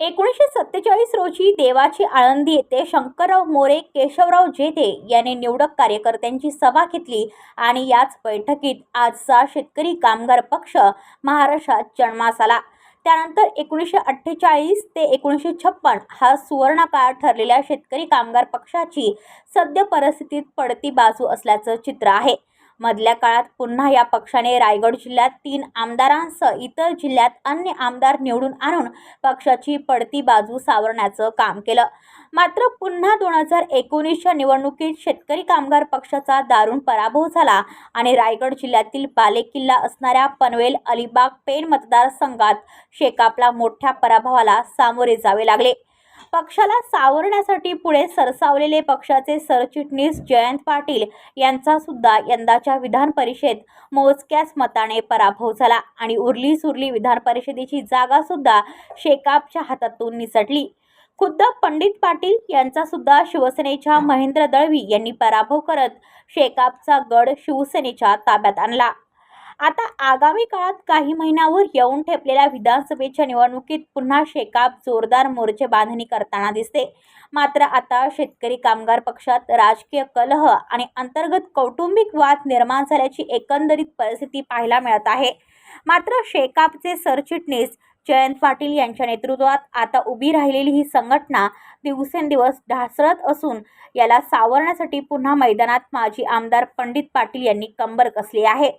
एकोणीसशे सत्तेचाळीस रोजी देवाची आळंदी येथे शंकरराव मोरे केशवराव जेथे यांनी निवडक कार्यकर्त्यांची सभा घेतली आणि याच बैठकीत आजचा शेतकरी कामगार पक्ष महाराष्ट्रात जन्मास आला. त्यानंतर एकोणीसशे अठ्ठेचाळीस ते एकोणीसशे छप्पन हा सुवर्णकाळ ठरलेल्या शेतकरी कामगार पक्षाची सद्य परिस्थितीत पडती बाजू असल्याचं चित्र आहे. मधल्या काळात पुन्हा या पक्षाने रायगड जिल्ह्यात तीन आमदारांसह इतर जिल्ह्यात अन्य आमदार निवडून आणून पक्षाची पडती बाजू सावरण्याचं काम केलं. मात्र पुन्हा दोन हजार एकोणीसच्या निवडणुकीत शेतकरी कामगार पक्षाचा दारुण पराभव झाला आणि रायगड जिल्ह्यातील बालेकिल्ला असणाऱ्या पनवेल अलिबाग पेण मतदारसंघात शेकापला मोठ्या पराभवाला सामोरे जावे लागले. पक्षाला सावरण्यासाठी पुढे सरसावलेले पक्षाचे सरचिटणीस जयंत पाटील यांचा सुद्धा यंदाच्या विधान परिषद मोजक्याच मताने पराभव झाला आणि उरली सुरली विधान परिषदेची जागा सुद्धा शेकापच्या हातातून निसटली. खुद्द पंडित पाटील यांचा सुद्धा शिवसेनेच्या महेंद्र दळवी यांनी पराभव करत शेकापचा गड शिवसेनेच्या ताब्यात आणला. आता आगामी काळात काही महिन्यावर येऊन ठेपलेल्या विधानसभेच्या निवडणुकीत पुन्हा शेकाप जोरदार मोर्चे बांधणी करताना दिसते. मात्र आता शेतकरी कामगार पक्षात राजकीय कलह आणि अंतर्गत कौटुंबिक वाद निर्माण झाल्याची एकंदरीत परिस्थिती पाहायला मिळत आहे. मात्र शेकापचे सरचिटणीस जयंत पाटील यांच्या नेतृत्वात आता उभी राहिलेली ही संघटना दिवसेंदिवस ढासळत असून याला सावरण्यासाठी पुन्हा मैदानात माजी आमदार पंडित पाटील यांनी कंबर कसली आहे.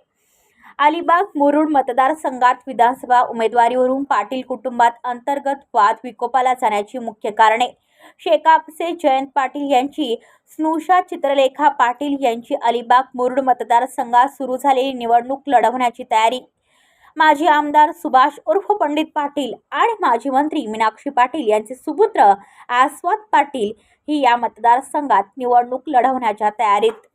अलिबाग मुरुड मतदारसंघात विधानसभा उमेदवारीवरून पाटील कुटुंबात अंतर्गत वाद विकोपाला जाण्याची मुख्य कारणे. शेकापचे जयंत पाटील यांची स्नुषा चित्रलेखा पाटील यांची अलिबाग मुरुड मतदारसंघात सुरू झालेली निवडणूक लढवण्याची तयारी. माजी आमदार सुभाष उर्फ पंडित पाटील आणि माजी मंत्री मीनाक्षी पाटील यांचे सुपुत्र आस्वाद पाटील ही या मतदारसंघात निवडणूक लढवण्याच्या तयारीत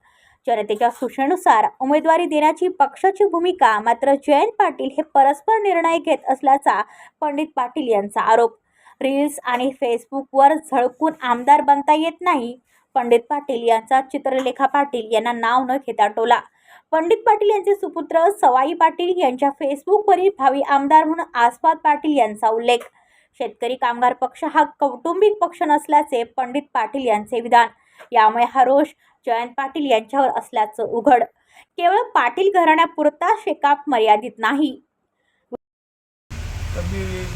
जनतेच्या सूचनेनुसार उमेदवारी देण्याची पक्षाची भूमिका मात्र जयंत पाटील हे परस्पर निर्णय घेत असल्याचा पंडित पाटील यांचा आरोप. रील्स आणि फेसबुकवर झळकून आमदार बनता येत नाही पंडित पाटील यांचा चित्रलेखा पाटील यांना नाव न घेता टोला. पंडित पाटील यांचे सुपुत्र सवाई पाटील यांच्या फेसबुकवरील भावी आमदार म्हणून आस्वाद पाटील यांचा उल्लेख. शेतकरी कामगार पक्ष हा कौटुंबिक पक्ष नसल्याचे पंडित पाटील यांचे विधान. यामुळे हा रोष जयंत पाटील यांच्यावर असल्याचं उघड. केवळ पाटील घराण्यापुरता शेकाप मर्यादित नाही.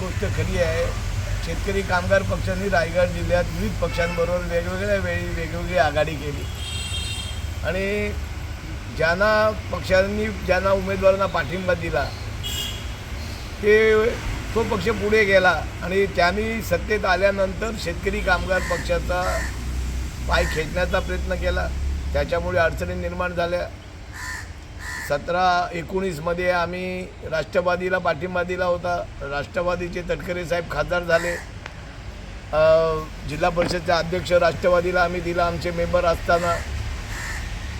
गोष्ट खरी आहे. शेतकरी कामगार पक्षांनी रायगड जिल्ह्यात विविध पक्षांबरोबर वेगवेगळ्या वेळी वेगवेगळी आघाडी केली. आणि ज्यांना पक्षांनी ज्यांना उमेदवारांना पाठिंबा दिला ते तो पक्ष पुढे गेला आणि त्यांनी सत्तेत आल्यानंतर शेतकरी कामगार पक्षाचा पाय खेचण्याचा प्रयत्न केला. त्याच्यामुळे अडचणी निर्माण झाल्या. सतरा एकोणीसमध्ये आम्ही राष्ट्रवादीला पाठिंबा दिला होता. राष्ट्रवादीचे तटकरे साहेब खासदार झाले. जिल्हा परिषदचे अध्यक्ष राष्ट्रवादीला आम्ही दिला. आमचे मेंबर असताना.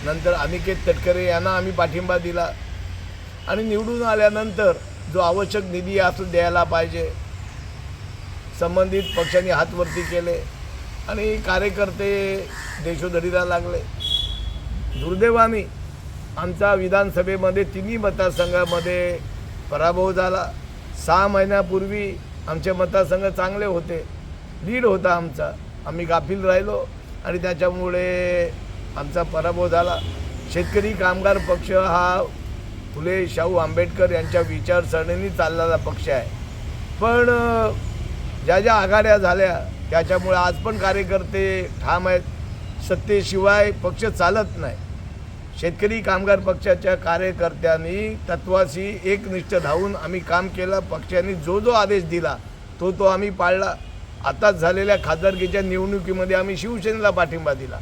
नंतर अनिकेत तटकरे यांना आम्ही पाठिंबा दिला. आणि निवडून आल्यानंतर जो आवश्यक निधी असतो द्यायला पाहिजे संबंधित पक्षांनी हातवरती केले. आणि कार्यकर्ते देशोधडीला लागले. दुर्दैवाने आमचा विधानसभेमध्ये तिन्ही मतदारसंघामध्ये पराभव झाला. सहा महिन्यापूर्वी आमचे मतदारसंघ चांगले होते. लीड होता आमचा. आम्ही गाफील राहिलो आणि त्याच्यामुळे आमचा पराभव झाला. शेतकरी कामगार पक्ष हा फुले शाहू आंबेडकर यांच्या विचारसरणीने चाललेला पक्ष आहे. पण ज्या ज्या आघाड्या झाल्या त्याच्यामुळे आज पण कार्यकर्ते ठाम आहेत. सत्तेशिवाय पक्ष चालत नाही. शेतकरी कामगार पक्षाच्या कार्यकर्त्यांनी तत्वाशी एकनिष्ठ धावून आम्ही काम केलं. पक्षाने जो जो आदेश दिला तो तो आम्ही पाळला. आताच झालेल्या खासदारकीच्या निवडणुकीमध्ये आम्ही शिवसेनेला पाठिंबा दिला.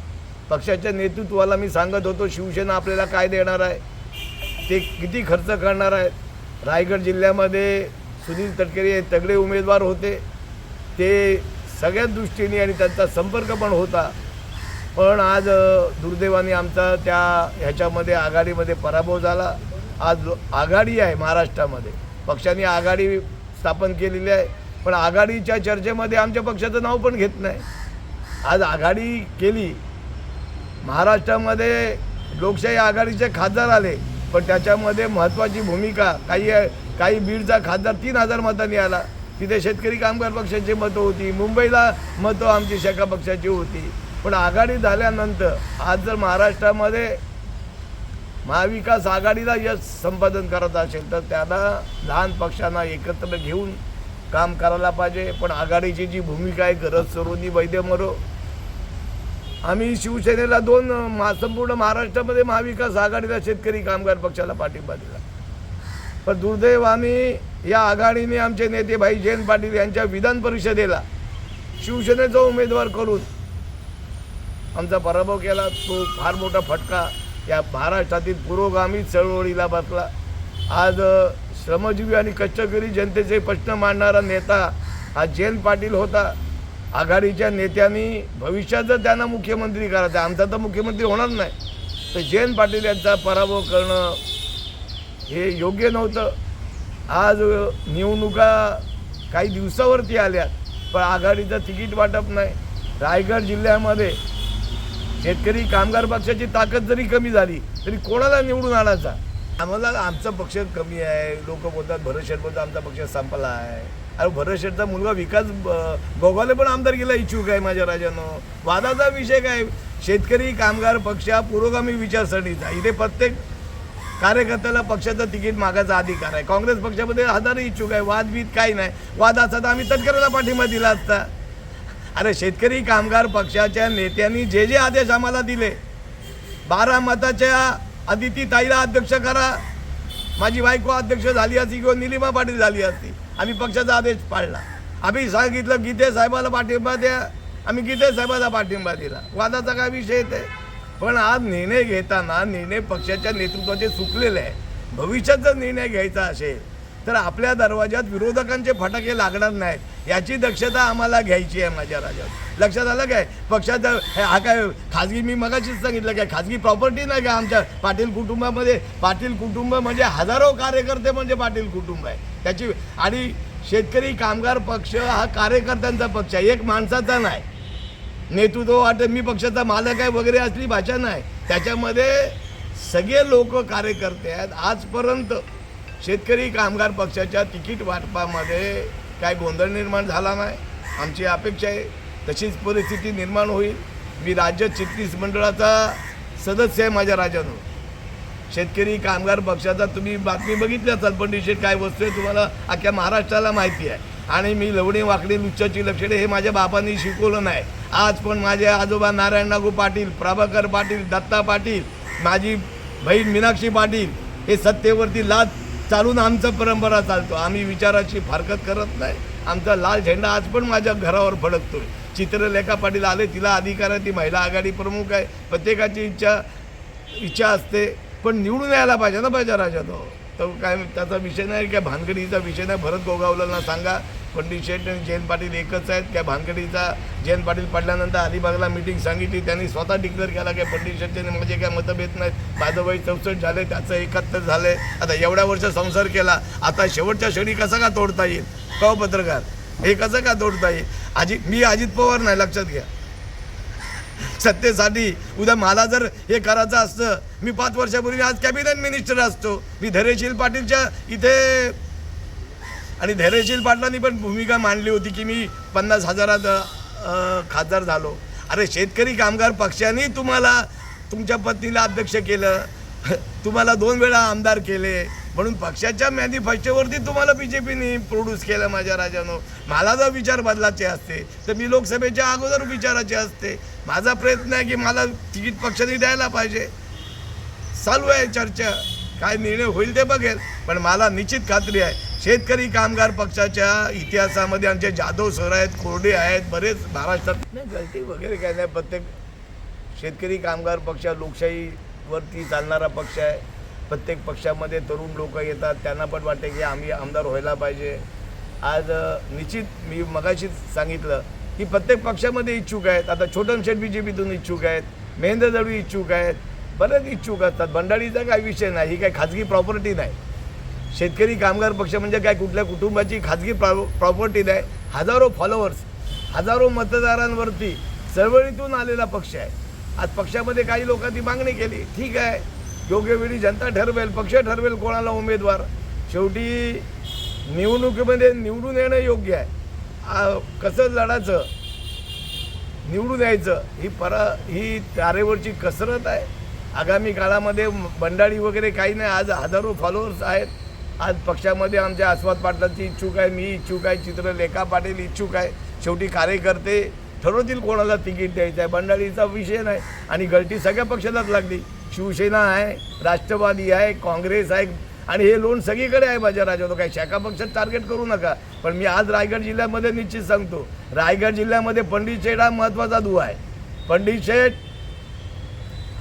पक्षाच्या नेतृत्वाला मी सांगत होतो शिवसेना आपल्याला काय देणार आहे? ते किती खर्च करणार आहेत? रायगड जिल्ह्यामध्ये सुनील तटकरे हे तगडे उमेदवार होते. ते सगळ्या दृष्टीने आणि त्यांचा संपर्क पण होता. पण आज दुर्दैवाने आमचा त्या ह्याच्यामध्ये आघाडीमध्ये पराभव झाला. आज आघाडी आहे महाराष्ट्रामध्ये. पक्षाने आघाडी स्थापन केलेली आहे. पण आघाडीच्या चर्चेमध्ये आमच्या पक्षाचं नाव पण घेत नाही. आज आघाडी केली. महाराष्ट्रामध्ये लोकशाही आघाडीचे खासदार आले. पण त्याच्यामध्ये महत्त्वाची भूमिका काही काही बीडचा खासदार तीन हजार मतांनी आला. तिथे शेतकरी कामगार पक्षाची मतं होती. मुंबईला मतं आमची शाखा पक्षाची होती. पण आघाडी झाल्यानंतर आज जर महाराष्ट्रामध्ये महाविकास आघाडीला यश संपादन करत असेल तर त्याला लहान पक्षांना एकत्र घेऊन काम करायला पाहिजे. पण आघाडीची जी भूमिका आहे गरज सरोनी वैद्य मरो. आम्ही शिवसेनेला दोन मा संपूर्ण महाराष्ट्रामध्ये महाविकास आघाडीला शेतकरी कामगार पक्षाला पाठिंबा दिला. पण दुर्दैव आम्ही या आघाडीने आमचे नेते भाई जयंत पाटील यांच्या विधान परिषदेला शिवसेनेचा उमेदवार करून आमचा पराभव केला. तो फार मोठा फटका या महाराष्ट्रातील पुरोगामी चळवळीला बसला. आज श्रमजीवी आणि कष्टकरी जनतेचे प्रश्न मांडणारा नेता हा जयंत पाटील होता. आघाडीच्या नेत्यांनी भविष्यात जर त्यांना मुख्यमंत्री करायचं. आमचा तर मुख्यमंत्री होणार नाही. तर जयंत पाटील यांचा पराभव करणं हे योग्य नव्हतं. आज निवडणुका काही दिवसावरती आल्यात पण आघाडीचं तिकीट वाटप नाही. रायगड जिल्ह्यामध्ये शेतकरी कामगार पक्षाची ताकद जरी कमी झाली तरी कोणाला निवडून आणायचा? आम्हाला आमचा पक्ष कमी आहे. लोक बोलतात भरत शेठ बोलतात आमचा पक्ष संपला आहे. अरे भरत शेठचा मुलगा विकास ब- पण आमदार गेला इच्छुक आहे माझ्या राजानं. वादाचा विषय काय? शेतकरी कामगार पक्ष हा पुरोगामी विचारसरणीचा. इथे प्रत्येक कार्यकर्त्याला पक्षाचं तिकीट मागायचा अधिकार आहे. काँग्रेस पक्षामध्ये हजारो इच्छुक आहे. वादबीद काही नाही. वाद तर आम्ही तटकऱ्याला पाठिंबा दिला असता. अरे शेतकरी कामगार पक्षाच्या नेत्यांनी जे जे आदेश आम्हाला दिले बारा मताच्या अदिती ताईला अध्यक्ष करा. माझी बायको अध्यक्ष झाली असती किंवा निलिमा पाटील झाली असती आम्ही पक्षाचा आदेश पाळला. आम्ही सांगितलं गीते साहेबाला पाठिंबा द्या. आम्ही गीते साहेबाला पाठिंबा दिला. वादाचा काय विषय येते पण आज निर्णय घेताना निर्णय पक्षाच्या नेतृत्वाचे चुकलेले आहे. भविष्यात जर निर्णय घ्यायचा असेल तर आपल्या दरवाज्यात विरोधकांचे फटाके लागणार नाहीत. याची दक्षता आम्हाला घ्यायची आहे माझ्या राज्यात लक्षात आलं काय? पक्षात हे हा काय खाजगी मी मगाशीच सांगितलं काय? खाजगी प्रॉपर्टी नाही का आमच्या? पाटील कुटुंबामध्ये पाटील कुटुंब म्हणजे हजारो कार्यकर्ते म्हणजे पाटील कुटुंब आहे. त्याची आणि शेतकरी कामगार पक्ष हा कार्यकर्त्यांचा पक्ष आहे. एक माणसाचा नाही. नेतृत्व वाटत मी पक्षाचा मालक आहे वगैरे असली भाषा नाही. त्याच्यामध्ये सगळे लोक कार्यकर्ते आहेत. आजपर्यंत शेतकरी कामगार पक्षाच्या तिकीट वाटपामध्ये काय गोंधळ निर्माण झाला नाही. आमची अपेक्षा आहे तशीच परिस्थिती निर्माण होईल. मी राज्य चिटणीस मंडळाचा सदस्य आहे माझ्या राज्यानं शेतकरी कामगार पक्षाचा तुम्ही बातमी बघितली असाल पण शेठ काय वस्तू आहे तुम्हाला अख्ख्या महाराष्ट्राला माहिती आहे. आणि मी लवणी वाकडी लुच्चाची लक्षणे हे माझ्या बाबांनी शिकवलं नाही. आज पण माझे आजोबा नारायण नागू पाटील प्रभाकर पाटील दत्ता पाटील माझी बहीण मीनाक्षी पाटील हे सत्तेवरती लाद चालून आमचं परंपरा चालतो. आम्ही विचाराची फारकत करत नाही. आमचा लाल झेंडा आज पण माझ्या घरावर फडकतो चित्रलेखा पाटील आले तिला अधिकार आहे ती महिला आघाडी प्रमुख आहे. प्रत्येकाची इच्छा इच्छा असते पण निवडून यायला पाहिजे ना पाहिजे राजा तो तर काय त्याचा विषय नाही काय भानगडीचा विषय नाही. भरत गोगावलेला सांगा पंडित शेठ आणि जयंत पाटील एकच आहेत. काय भानगडीचा जयंत पाटील पडल्यानंतर अलिबागला मिटिंग सांगितली. त्यांनी स्वतः डिक्लेअर केला की पंडित शेट्टी म्हणजे काय मतभेद नाहीत. बाजूबाई चौसष्ट झाले त्याचं एकाहत्तर झाले. आता एवढ्या वर्ष संसार केला. आता शेवटच्या क्षणी कसा का तोडता येईल? कव पत्रकार? हे कसं का तोडता येईल? अजित मी अजित पवार नाही लक्षात घ्या. सत्तेसाठी उद्या मला जर हे करायचं असतं मी पाच वर्षापूर्वी आज कॅबिनेट मिनिस्टर असतो. मी धैर्यशील पाटीलच्या इथे आणि धैर्यशील पाटलांनी पण भूमिका मांडली होती की मी पन्नास हजारात खासदार झालो. अरे शेतकरी कामगार पक्षाने तुम्हाला तुमच्या पत्नीला अध्यक्ष केलं. तुम्हाला दोन वेळा आमदार केले. म्हणून पक्षाच्या मॅनिफेस्टोवरती तुम्हाला बी जे पीने प्रोड्यूस केलं माझ्या राजानं. मला जर विचार बदलाचे असते तर मी लोकसभेच्या अगोदर विचाराचे असते. माझा प्रयत्न आहे की मला तिकीट पक्षाने द्यायला पाहिजे. चालू आहे चर्चा. काय निर्णय होईल ते बघेल. पण मला निश्चित खात्री आहे शेतकरी कामगार पक्षाच्या इतिहासामध्ये आमचे जाधव सर आहेत कोरडे आहेत बरेच महाराष्ट्रात नाही गलती वगैरे काय नाही प्रत्येक शेतकरी कामगार पक्ष लोकशाहीवरती चालणारा पक्ष आहे. प्रत्येक पक्षामध्ये तरुण लोक येतात त्यांना पण वाटते की आम्ही आमदार व्हायला पाहिजे. आज निश्चित मी मगाशीच सांगितलं की प्रत्येक पक्षामध्ये इच्छुक आहेत. आता छोटम शेठ बी जे पीतून इच्छुक आहेत महेंद्र दळवी इच्छुक आहेत बरेच इच्छुक असतात. भंडारीचा काय विषय नाही ही काय खाजगी प्रॉपर्टी नाही. शेतकरी कामगार पक्ष म्हणजे काय? कुठल्या कुटुंबाची खाजगी प्रॉपर्टी नाही. हजारो फॉलोअर्स हजारो मतदारांवरती चळवळीतून आलेला पक्ष आहे. आज पक्षामध्ये काही लोकांनी मागणी केली ठीक आहे. योग्य वेळी जनता ठरवेल पक्ष ठरवेल कोणाला उमेदवार. शेवटी निवडणुकीमध्ये निवडून येणं योग्य आहे. कसं लढायचं निवडून यायचं ही परा ही तारेवरची कसरत आहे. आगामी काळामध्ये बंडाळी वगैरे काही नाही आज हजारो फॉलोअर्स आहेत. आज पक्षामध्ये आमच्या आस्वाद पाटलांची इच्छुक आहे मी इच्छुक आहे चित्रलेखा पाटील इच्छुक आहे. शेवटी कार्यकर्ते ठरवतील कोणाला तिकीट द्यायचं आहे. बंडाळीचा विषय नाही आणि गळती सगळ्या पक्षालाच लागली. शिवसेना आहे राष्ट्रवादी आहे काँग्रेस आहे आणि हे लोन सगळीकडे आहे माझ्या राज्यात काही शाखा पक्षात टार्गेट करू नका. पण मी आज रायगड जिल्ह्यामध्ये निश्चित सांगतो रायगड जिल्ह्यामध्ये पंडित शेठ हा महत्त्वाचा दुवा आहे. पंडित शेठ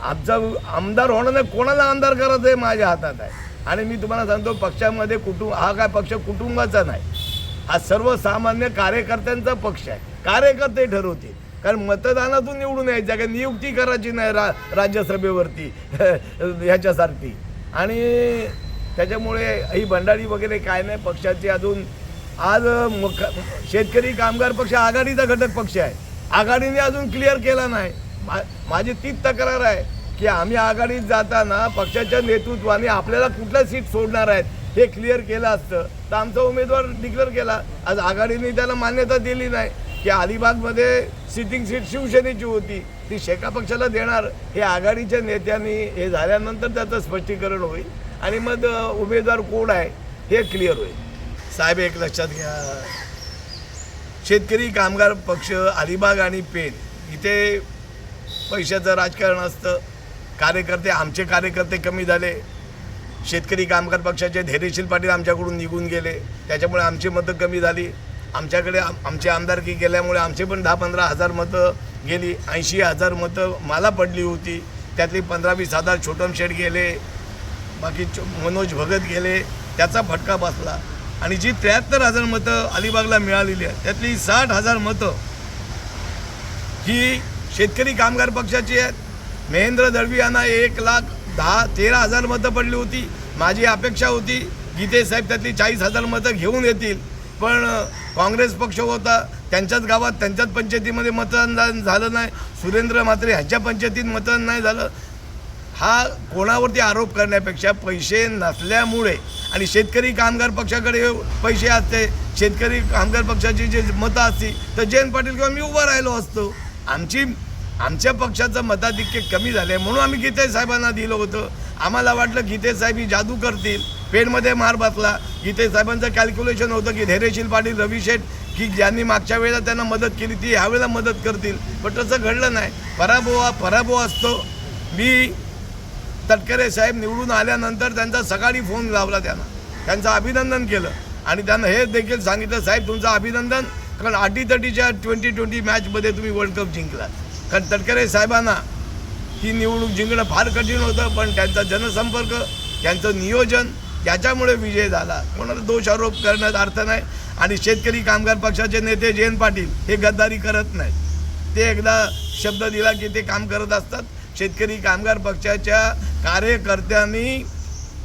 आमचा आमदार होणं नाही कोणाला आमदार करायचं हे माझ्या हातात आहे. आणि मी तुम्हाला सांगतो पक्षामध्ये कुटुंब हा काय पक्ष कुटुंबाचा नाही. हा सर्वसामान्य कार्यकर्त्यांचा पक्ष आहे. कार्यकर्ते ठरवतील. कारण मतदानातून निवडून यायचं काय नियुक्ती करायची नाही रा राज्यसभेवरती ह्याच्यासारखी. आणि त्याच्यामुळे ही भंडारी वगैरे काय नाही पक्षाची अजून आज मुख शेतकरी कामगार पक्ष आघाडीचा घटक पक्ष आहे. आघाडीने अजून क्लिअर केला नाही. मा माझी तीच तक्रार आहे की आम्ही आघाडीत जाताना पक्षाच्या नेतृत्वाने आपल्याला कुठल्या सीट सोडणार आहेत हे क्लिअर केलं असतं. तर आमचा उमेदवार डिक्लेअर केला. आज आघाडीने त्याला मान्यता दिली नाही. की अलिबागमध्ये सिटिंग सीट शिवसेनेची होती. ती शेका पक्षाला देणार. हे आघाडीच्या नेत्यांनी हे झाल्यानंतर त्याचं स्पष्टीकरण होईल. आणि मग उमेदवार कोण आहे हे क्लिअर होईल. साहेब एक लक्षात घ्या. शेतकरी कामगार पक्ष अलिबाग आणि पेन इथे पैशाचं राजकारण असतं. कार्यकर्ते आमचे कार्यकर्ते कमी झाले. शेतकरी कामगार पक्षाचे धैर्यशील पाटील आमच्याकडून निघून गेले. त्याच्यामुळे आमची मतं कमी झाली. आमच्याकडे आमचे आमची आमदारकी गेल्यामुळे आमचे पण दहा पंधरा हजार मतं गेली ऐंशी हजार मतं मला पडली होती. त्यातली पंधरा वीस हजार छोटम शेठ गेले बाकी मनोज भगत गेले त्याचा फटका बसला. आणि जी त्र्याहत्तर हजार मतं अलिबागला मिळालेली आहेत त्यातली साठ हजार मतं ही शेतकरी कामगार पक्षाची आहेत. महेंद्र दळवी यांना एक लाख दहा तेरा हजार मतं पडली होती. माझी अपेक्षा होती गीते साहेब त्यातली चाळीस हजार मतं घेऊन येतील. पण काँग्रेस पक्ष होता त्यांच्याच गावात त्यांच्याच पंचायतीमध्ये मतदान झालं नाही. सुरेंद्र मात्रे ह्याच्या पंचायतीत मतदान नाही झालं. हा कोणावरती आरोप करण्यापेक्षा पैसे नसल्यामुळे आणि शेतकरी कामगार पक्षाकडे पैसे असते शेतकरी कामगार पक्षाची जे मतं असती तर जयंत पाटील किंवा मी उभा राहिलो असतो. आमची आमच्या पक्षाचं मताधिक्य कमी झालं आहे म्हणून आम्ही गीते साहेबांना दिलं होतं. आम्हाला वाटलं गीते साहेब ही जादू करतील. पेनमध्ये मार बसला. गीते साहेबांचं कॅल्क्युलेशन होतं की धैर्यशील पाटील रवी शेठ की ज्यांनी मागच्या वेळेला त्यांना मदत केली ती ह्यावेळेला मदत करतील. पण तसं घडलं नाही. पराभव हा पराभव असतो. मी तटकरे साहेब निवडून आल्यानंतर त्यांचा सकाळी फोन लावला त्यांना. त्यांचं अभिनंदन केलं. आणि त्यांना हे देखील सांगितलं साहेब तुमचं अभिनंदन कारण अटीतटीच्या ट्वेंटी ट्वेंटी मॅचमध्ये तुम्ही वर्ल्ड कप जिंकला कारण तटकरे साहेबांना ही निवडणूक जिंकणं फार कठीण होतं पण त्यांचा जनसंपर्क त्यांचं नियोजन याच्यामुळे विजय झाला. कोणाला दोषारोप करण्यात अर्थ नाही. आणि शेतकरी कामगार पक्षाचे नेते जयंत पाटील हे गद्दारी करत नाहीत. ते एकदा शब्द दिला की ते काम करत असतात. शेतकरी कामगार पक्षाच्या कार्यकर्त्यांनी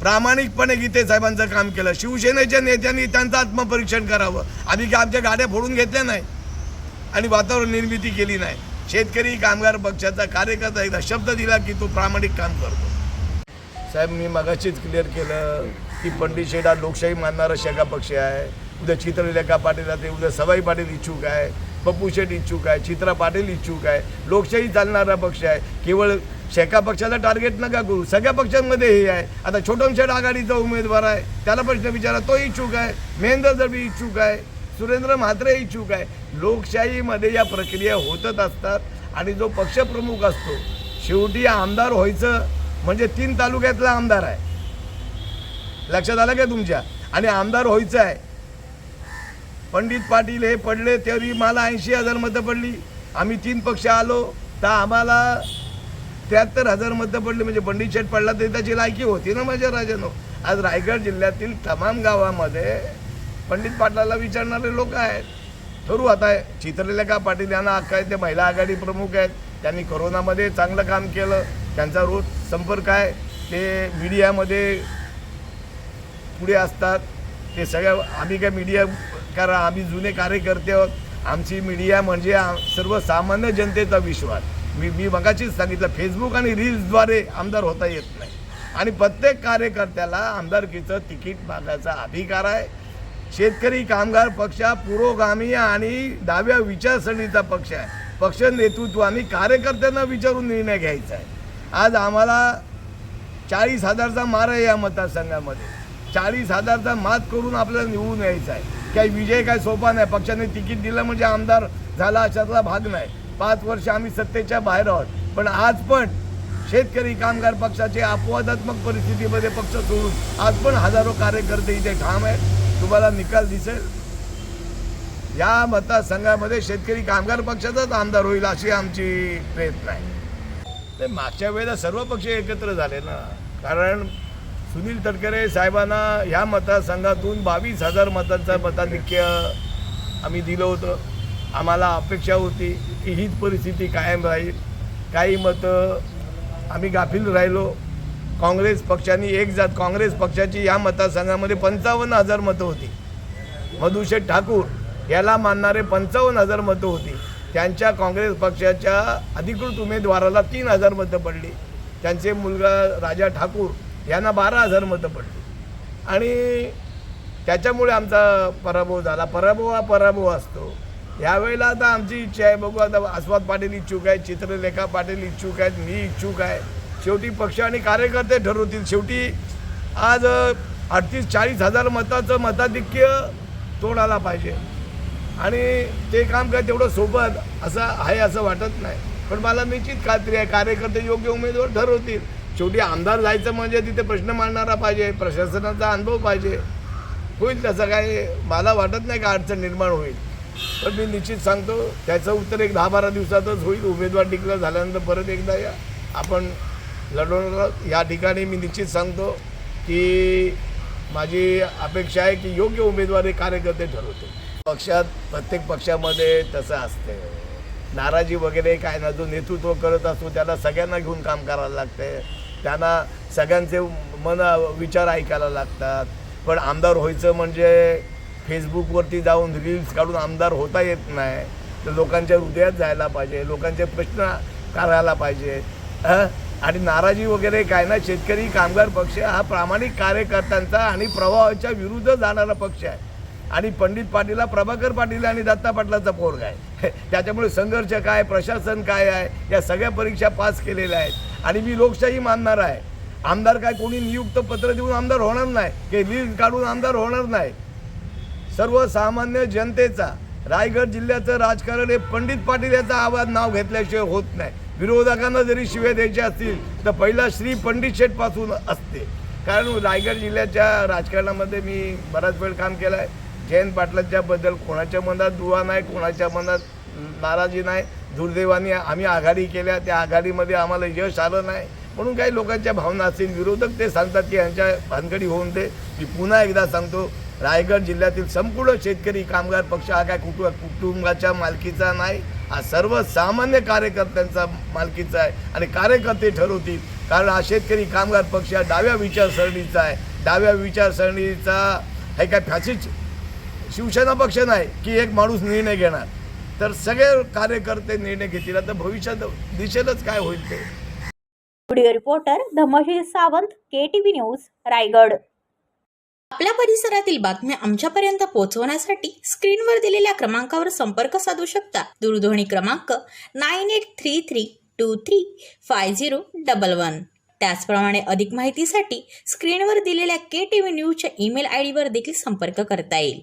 प्रामाणिकपणे गीते साहेबांचं काम केलं. शिवसेनेच्या नेत्यांनी त्यांचं आत्मपरीक्षण करावं. आम्ही काय आमच्या गाड्या फोडून घेतल्या नाही. आणि वातावरण निर्मिती केली नाही. शेतकरी कामगार पक्षाचा कार्यकर्ता एकदा शब्द दिला की तो प्रामाणिक काम करतो. साहेब मी मगाशीच क्लिअर केलं. की पंडितशेठ हा लोकशाही मानणारा शेका पक्ष आहे. उद्या चित्रलेखा पाटील आहे उद्या सवाई पाटील इच्छुक आहे पप्पू शेठ इच्छुक आहे चित्रा पाटील इच्छुक आहे लोकशाही चालणारा पक्ष आहे. केवळ शेका पक्षाला टार्गेट नका करू सगळ्या पक्षांमध्ये हे आहे. आता छोटम शेठ आघाडीचा उमेदवार आहे त्याला प्रश्न विचारा तो इच्छुक आहे महेंद्र दळवी इच्छुक आहे सुरेंद्र म्हात्रे इच्छुक आहे. लोकशाहीमध्ये या प्रक्रिया होतच असतात आणि जो पक्षप्रमुख असतो शेवटी आमदार व्हायचं म्हणजे तीन तालुक्यातला आमदार आहे. लक्षात आलं का तुमच्या? आणि आमदार व्हायचं आहे पंडित पाटील हे पडले तरी मला ऐंशी हजार मतं पडली. आम्ही तीन पक्ष आलो तर आम्हाला त्र्याहत्तर हजार मतं पडली. म्हणजे पंडित शेठ पडला तरी त्याची लायकी होती ना माझ्या राजानो. आज रायगड जिल्ह्यातील तमाम गावामध्ये पंडित पाटलाला विचारणारे लोक आहेत. ठरू आता चित्रलेखा पाटील यांना अख्खा ते महिला आघाडी प्रमुख आहेत. त्यांनी कोरोनामध्ये चांगलं काम केलं. त्यांचा रोज संपर्क आहे. ते मीडियामध्ये पुढे असतात. ते सगळ्या आम्ही काय मीडिया कारण आम्ही जुने कार्यकर्ते आहोत. आमची मीडिया म्हणजे सर्वसामान्य जनतेचा विश्वास. मी मी मगाशीच सांगितलं फेसबुक आणि रील्सद्वारे आमदार होता येत नाही. आणि प्रत्येक कार्यकर्त्याला आमदारकीचं तिकीट मागायचा अधिकार आहे. शेतकरी कामगार पक्ष पुरोगामी आणि डाव्या विचारसरणीचा पक्ष आहे. पक्ष नेतृत्व आणि कार्यकर्त्यांना विचारून निर्णय घ्यायचा आहे. आज आम्हाला चाळीस हजारचा मार आहे या मतदारसंघामध्ये. चाळीस हजारचा मात करून आपल्याला निवडून यायचा आहे. काही विजय काय सोपा नाही. पक्षाने तिकीट दिलं म्हणजे आमदार झाला अशातला भाग नाही. पाच वर्ष आम्ही सत्तेच्या बाहेर आहोत. पण आज पण शेतकरी कामगार पक्षाचे अपवादात्मक परिस्थितीमध्ये पक्ष सोडून आज पण हजारो कार्यकर्ते इथे ठाम आहेत. तुम्हाला निकाल दिसेल. या मतदारसंघामध्ये शेतकरी कामगार पक्षाचाच आमदार होईल अशी आमची प्रयत्न आहे. ते मागच्या वेळेला सर्व पक्ष एकत्र झाले ना. कारण सुनील तटकरे साहेबांना ह्या मतदारसंघातून बावीस हजार मतांचा मताधिक्य आम्ही दिलं होतं. आम्हाला अपेक्षा होती की हीच परिस्थिती कायम राहील. काही मतं आम्ही गाफील राहिलो. काँग्रेस पक्षाने एक जात काँग्रेस पक्षाची या मतदारसंघामध्ये पंचावन्न हजार मतं होती. मधुशेठ ठाकूर याला मानणारे पंचावन्न हजार मतं होती. त्यांच्या काँग्रेस पक्षाच्या अधिकृत उमेदवाराला तीन हजार मतं पडली. त्यांचे मुलगा राजा ठाकूर यांना बारा हजार मतं पडली. आणि त्याच्यामुळे आमचा पराभव झाला. पराभव हा पराभव असतो. यावेळेला आता आमची इच्छा आहे बघू आता आस्वाद पाटील इच्छुक आहे चित्रलेखा पाटील इच्छुक आहेत मी इच्छुक आहे. शेवटी पक्ष आणि कार्यकर्ते ठरवतील. शेवटी आज अडतीस चाळीस हजार मताचं मताधिक्य तोडायला पाहिजे. आणि ते काम काय तेवढं सोबत असं आहे असं वाटत नाही. पण मला निश्चित खात्री आहे कार्यकर्ते योग्य उमेदवार ठरवतील. शेवटी आमदार जायचं म्हणजे तिथे प्रश्न मांडणारा पाहिजे प्रशासनाचा अनुभव पाहिजे. होईल त्याचा काय मला वाटत नाही का अडचण निर्माण होईल. पण मी निश्चित सांगतो त्याचं उत्तर एक दहा बारा दिवसातच होईल. उमेदवार डिक्लेअर झाल्यानंतर परत एकदा या. आपण लढवणार या ठिकाणी मी निश्चित सांगतो की माझी अपेक्षा आहे की योग्य उमेदवारी कार्यकर्ते ठरवते पक्षात प्रत्येक पक्षामध्ये तसं असते. नाराजी वगैरे काय ना जो नेतृत्व करत असतो त्याला सगळ्यांना घेऊन काम करायला लागते. त्यांना सगळ्यांचे मन विचार ऐकायला लागतात. पण आमदार व्हायचं म्हणजे फेसबुकवरती जाऊन रील्स काढून आमदार होता येत नाही. तर लोकांच्या हृदयात जायला पाहिजे लोकांचे प्रश्न करायला पाहिजे. आणि नाराजी वगैरे काय ना शेतकरी कामगार पक्ष हा प्रामाणिक कार्यकर्त्यांचा आणि प्रवाहाच्या विरुद्ध जाणारा पक्ष आहे. आणि पंडित पाटीलला प्रभाकर पाटील आणि दत्ता पाटलाचा पोरगा आहे. त्याच्यामुळे संघर्ष काय प्रशासन काय आहे या सगळ्या परीक्षा पास केलेल्या आहेत. आणि मी लोकशाही मानणार आहे. आमदार काय कोणी नियुक्त पत्र देऊन आमदार होणार नाही की लीज काढून आमदार होणार नाही. सर्वसामान्य जनतेचा रायगड जिल्ह्याचं राजकारण हे पंडित पाटील याचा आवाज नाव घेतल्याशिवाय होत नाही. विरोधकांना जरी शिव्या द्यायच्या असतील तर पहिला श्री पंडित शेठपासून असते. कारण रायगड जिल्ह्याच्या राजकारणामध्ये मी बराच वेळ काम केलं आहे जयंत पाटलाच्याबद्दल कोणाच्या मनात दुवा नाही कोणाच्या मनात नाराजी नाही. दुर्दैवाने आम्ही आघाडी केल्या. त्या आघाडीमध्ये आम्हाला यश आलं नाही. म्हणून काही लोकांच्या भावना असतील विरोधक ते सांगतात की यांच्या भानगडी होऊन दे. मी पुन्हा एकदा सांगतो रायगड जिल्ह्यातील संपूर्ण शेतकरी कामगार पक्ष हा काय कुटुंब कुटुंबाच्या मालकीचा नाही. हा सर्वसामान्य कार्यकर्त्यांचा मालकीचा आहे. आणि कार्यकर्ते ठरवतील. कारण हा शेतकरी कामगार पक्ष हा डाव्या विचारसरणीचा आहे. डाव्या विचारसरणीचा हे काय फॅसिस्ट शिवसेना पक्ष नाही की एक माणूस निर्णय घेणार. तर सगळे कार्यकर्ते निर्णय घेतील. आता भविष्यात दिसेलच काय होईल ते? Video reporter Dhamshir Sawant K T V news Raigad. आपल्या परिसरातील बातम्या आमच्यापर्यंत पोहोचवण्यासाठी स्क्रीनवर दिलेल्या क्रमांकावर संपर्क साधू शकता. दूरध्वनी क्रमांक nine eight three three two three five zero double one त्याचप्रमाणे अधिक माहितीसाठी स्क्रीनवर दिलेल्या के टी व्ही न्यूजच्या ईमेल आय डीवर देखील संपर्क करता येईल.